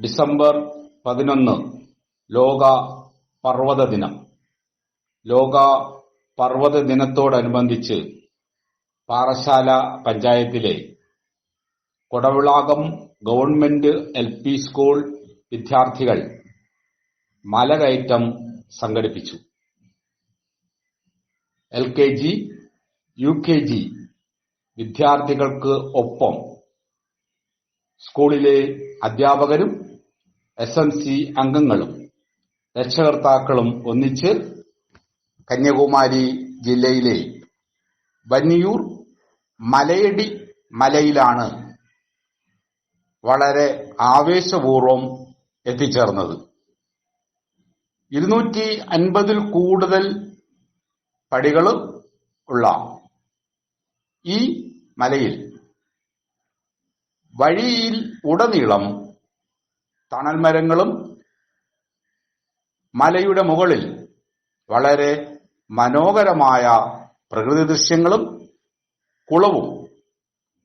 December പതിനൊന്ന് ലോക പർവത ദിനം. ലോക പർവത ദിനത്തോടനുബന്ധിച്ച് പാറശാല പഞ്ചായത്തിലെ Kodavilakam government L P school വിദ്യാർത്ഥികൾ മലകയറ്റം സംഘടിപ്പിച്ചു. L K G U K G വിദ്യാർത്ഥികൾക്ക് ഒപ്പം സ്കൂളിലെ അധ്യാപകരും എസ് എം സി അംഗങ്ങളും രക്ഷകർത്താക്കളും ഒന്നിച്ച് കന്യാകുമാരി ജില്ലയിലെ വന്നിയൂർ മലയടി മലയിലാണ് വളരെ ആവേശപൂർവം എത്തിച്ചേർന്നത്. ഇരുന്നൂറ്റി അൻപതിൽ കൂടുതൽ പടികൾ ഉള്ള ഈ മലയിൽ വഴിയിൽ ഉടനീളം തണൽ മരങ്ങളും മലയുടെ മുകളിൽ വളരെ മനോഹരമായ പ്രകൃതി ദൃശ്യങ്ങളും കുളവും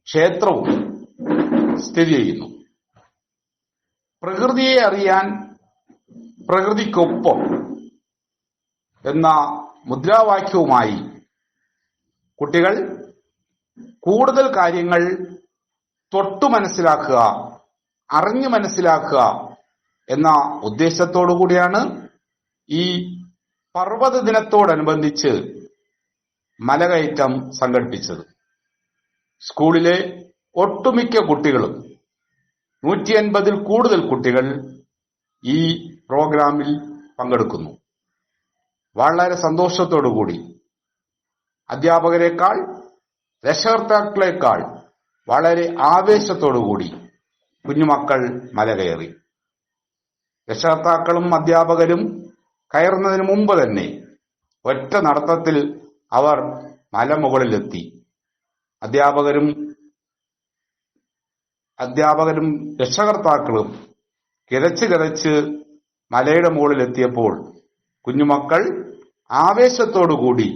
ക്ഷേത്രവും സ്ഥിതി ചെയ്യുന്നു. പ്രകൃതിയെ അറിയാൻ പ്രകൃതിക്കൊപ്പം എന്ന മുദ്രാവാക്യവുമായി കുട്ടികൾ കൂടുതൽ കാര്യങ്ങൾ തൊട്ടു മനസ്സിലാക്കുക അറിഞ്ഞു മനസ്സിലാക്കുക എന്ന ഉദ്ദേശത്തോടു കൂടിയാണ് ഈ പർവത ദിനത്തോടനുബന്ധിച്ച് മലകയറ്റം സംഘടിപ്പിച്ചത്. സ്കൂളിലെ ഒട്ടുമിക്ക കുട്ടികളും നൂറ്റി അൻപതിൽ കൂടുതൽ കുട്ടികൾ ഈ പ്രോഗ്രാമിൽ പങ്കെടുക്കുന്നു. വളരെ സന്തോഷത്തോടുകൂടി അധ്യാപകരെക്കാൾ രക്ഷകർത്താക്കളെക്കാൾ വളരെ ആവേശത്തോടുകൂടി കുഞ്ഞുമക്കൾ മല കയറി രക്ഷകർത്താക്കളും അധ്യാപകരും കയറുന്നതിന് മുമ്പ് തന്നെ ഒറ്റ നടത്തത്തിൽ അവർ മലമുകളിലെത്തി. അധ്യാപകരും അധ്യാപകരും രക്ഷകർത്താക്കളും കിതച്ച് കിതച്ച് മലയുടെ മുകളിലെത്തിയപ്പോൾ കുഞ്ഞുമക്കൾ ആവേശത്തോടുകൂടി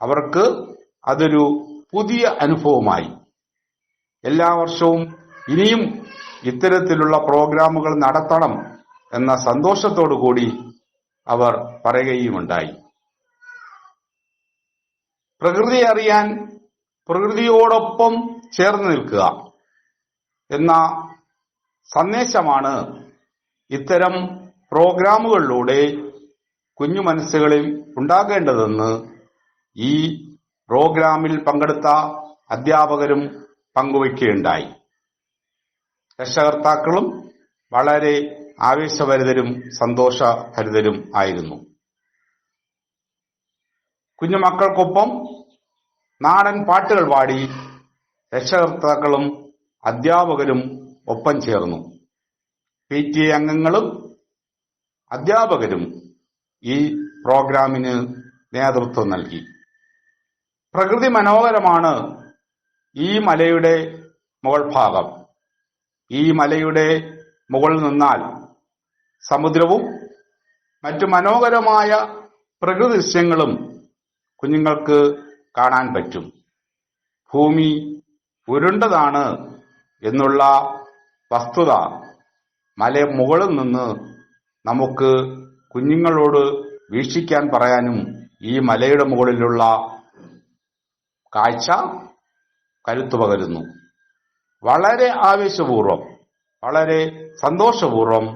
അവർക്ക് അതൊരു പുതിയ അനുഭവമായി. എല്ലാ വർഷവും ഇനിയും ഇത്തരത്തിലുള്ള പ്രോഗ്രാമുകൾ നടത്തണം എന്ന സന്തോഷത്തോടു കൂടി അവർ പറയുകയുമുണ്ടായി. പ്രകൃതി അറിയാൻ പ്രകൃതിയോടൊപ്പം ചേർന്ന് നിൽക്കുക എന്ന സന്ദേശമാണ് ഇത്തരം പ്രോഗ്രാമുകളിലൂടെ കുഞ്ഞു മനസ്സുകളിൽ ഉണ്ടാകേണ്ടതെന്ന് ഈ പ്രോഗ്രാമിൽ പങ്കെടുത്ത അധ്യാപകരും പങ്കുവയ്ക്കുകയുണ്ടായി. രക്ഷകർത്താക്കളും വളരെ ആവേശഭരിതരും സന്തോഷഭരിതരും ആയിരുന്നു. കുഞ്ഞുമക്കൾക്കൊപ്പം നാടൻ പാട്ടുകൾ പാടി രക്ഷകർത്താക്കളും അധ്യാപകരും ഒപ്പം ചേർന്നു. പി ടി എ അംഗങ്ങളും അധ്യാപകരും ഈ പ്രോഗ്രാമിന് നേതൃത്വം നൽകി. പ്രകൃതി മനോഹരമാണ് ഈ മലയുടെ മുകൾ ഭാഗം ഈ മലയുടെ മുകളിൽ നിന്നാൽ സമുദ്രവും മറ്റു മനോഹരമായ പ്രകൃതി ദൃശ്യങ്ങളും കുഞ്ഞുങ്ങൾക്ക് കാണാൻ പറ്റും. ഭൂമി ഉരുണ്ടതാണ് എന്നുള്ള വസ്തുത മല മുകളിൽ നിന്ന് നമുക്ക് കുഞ്ഞുങ്ങളോട് വീക്ഷിക്കാൻ പറയാനും ഈ മലയുടെ മുകളിലുള്ള കാഴ്ച കരുത്തു പകരുന്നു. വളരെ ആവേശപൂർവം വളരെ സന്തോഷപൂർവം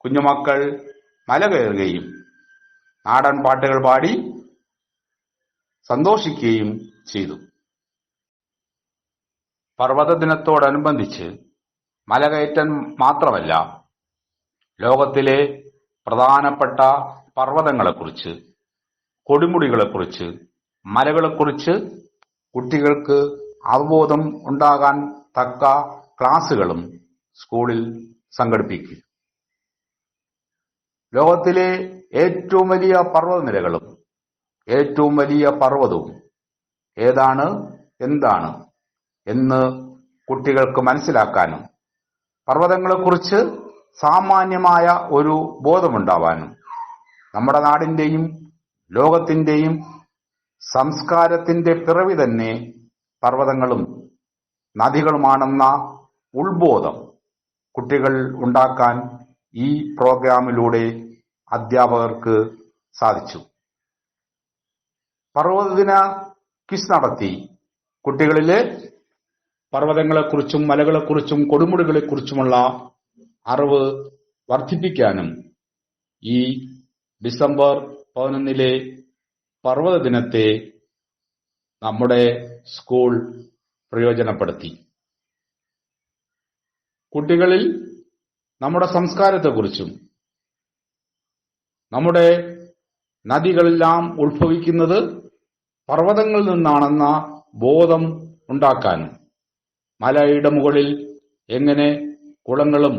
കുഞ്ഞുമക്കൾ മല കയറുകയും നാടൻ പാട്ടുകൾ പാടി സന്തോഷിക്കുകയും ചെയ്തു. പർവത ദിനത്തോടനുബന്ധിച്ച് മലകയറ്റം മാത്രമല്ല ലോകത്തിലെ പ്രധാനപ്പെട്ട പർവതങ്ങളെക്കുറിച്ച് കൊടുമുടികളെക്കുറിച്ച് മലകളെക്കുറിച്ച് കുട്ടികൾക്ക് അവബോധം ഉണ്ടാകാൻ തക്ക ക്ലാസുകളും സ്കൂളിൽ സംഘടിപ്പിക്കും ലോകത്തിലെ ഏറ്റവും വലിയ പർവതനിരകളും ഏറ്റവും വലിയ പർവതവും ഏതാണ് എന്താണ് എന്ന് കുട്ടികൾക്ക് മനസ്സിലാക്കാനും പർവതങ്ങളെക്കുറിച്ച് സാമാന്യമായ ഒരു ബോധമുണ്ടാവാനും നമ്മുടെ നാടിന്റെയും ലോകത്തിന്റെയും സംസ്കാരത്തിന്റെ പിറവി തന്നെ പർവതങ്ങളും നദികളുമാണെന്ന ഉൾബോധം കുട്ടികൾ ഉണ്ടാക്കാൻ ഈ പ്രോഗ്രാമിലൂടെ അധ്യാപകർക്ക് സാധിച്ചു. പർവതദിന ക്വിസ് നടത്തി. കുട്ടികളിലെ പർവതങ്ങളെക്കുറിച്ചും മലകളെക്കുറിച്ചും കൊടുമുടികളെക്കുറിച്ചുമുള്ള അറിവ് വർദ്ധിപ്പിക്കാനും ഈ ഡിസംബർ പതിനൊന്നിലെ പർവത ദിനത്തെ നമ്മുടെ സ്കൂൾ പ്രയോജനപ്പെടുത്തി. കുട്ടികളിൽ നമ്മുടെ സംസ്കാരത്തെക്കുറിച്ചും നമ്മുടെ നദികളെല്ലാം ഉത്ഭവിക്കുന്നത് പർവതങ്ങളിൽ നിന്നാണെന്ന ബോധം ഉണ്ടാക്കാനും മലയുടെ മുകളിൽ എങ്ങനെ കുളങ്ങളും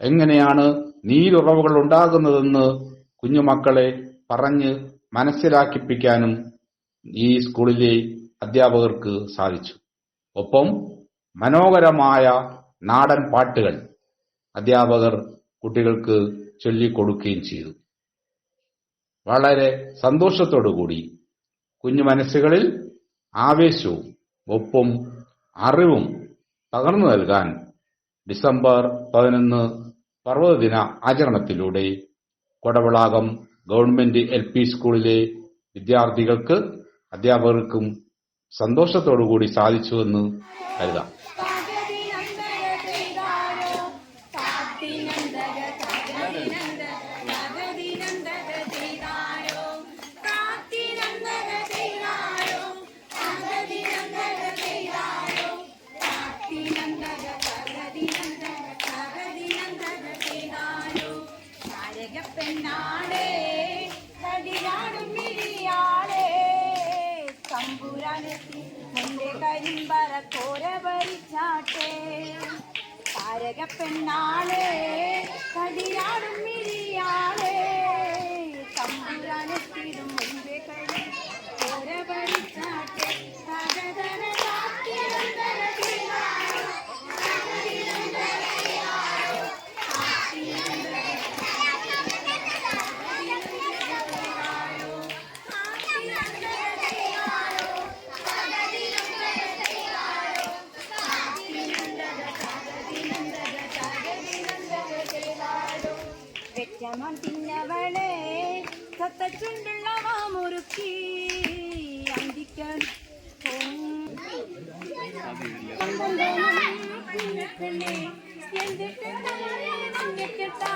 എങ്ങനെയാണ് നീരുറവുകൾ ഉണ്ടാകുന്നതെന്ന് കുഞ്ഞുമക്കളെ പറഞ്ഞ് മനസ്സിലാക്കിപ്പിക്കാനും ഈ സ്കൂളിലെ അധ്യാപകർക്ക് സാധിച്ചു. ഒപ്പം മനോഹരമായ നാടൻ പാട്ടുകൾ അധ്യാപകർ കുട്ടികൾക്ക് ചൊല്ലിക്കൊടുക്കുകയും ചെയ്തു. വളരെ സന്തോഷത്തോടുകൂടി കുഞ്ഞു മനസ്സുകളിൽ ആവേശവും ഒപ്പം അറിവും പകർന്നു നൽകാൻ ഡിസംബർ പതിനൊന്ന് പർവതദിന ആചരണത്തിലൂടെ കൊടവിളാകം ഗവൺമെന്റ് എൽ പി സ്കൂളിലെ വിദ്യാർത്ഥികൾക്ക് അധ്യാപകർക്കും സന്തോഷത്തോടുകൂടി സാധിച്ചുവെന്ന് കരുതാം. തമ്പുരാനെത്തി നിന്റെ കരിമ്പറ കോര ഭരിച്ചാട്ടെ താരക പെണ്ണാളെ കടിയാടും മിഴിയാളെ. സത്തച്ചുണ്ടുള്ള മാമുറുക്കി അന്തിക്കാൻ വന്നിട്ടാ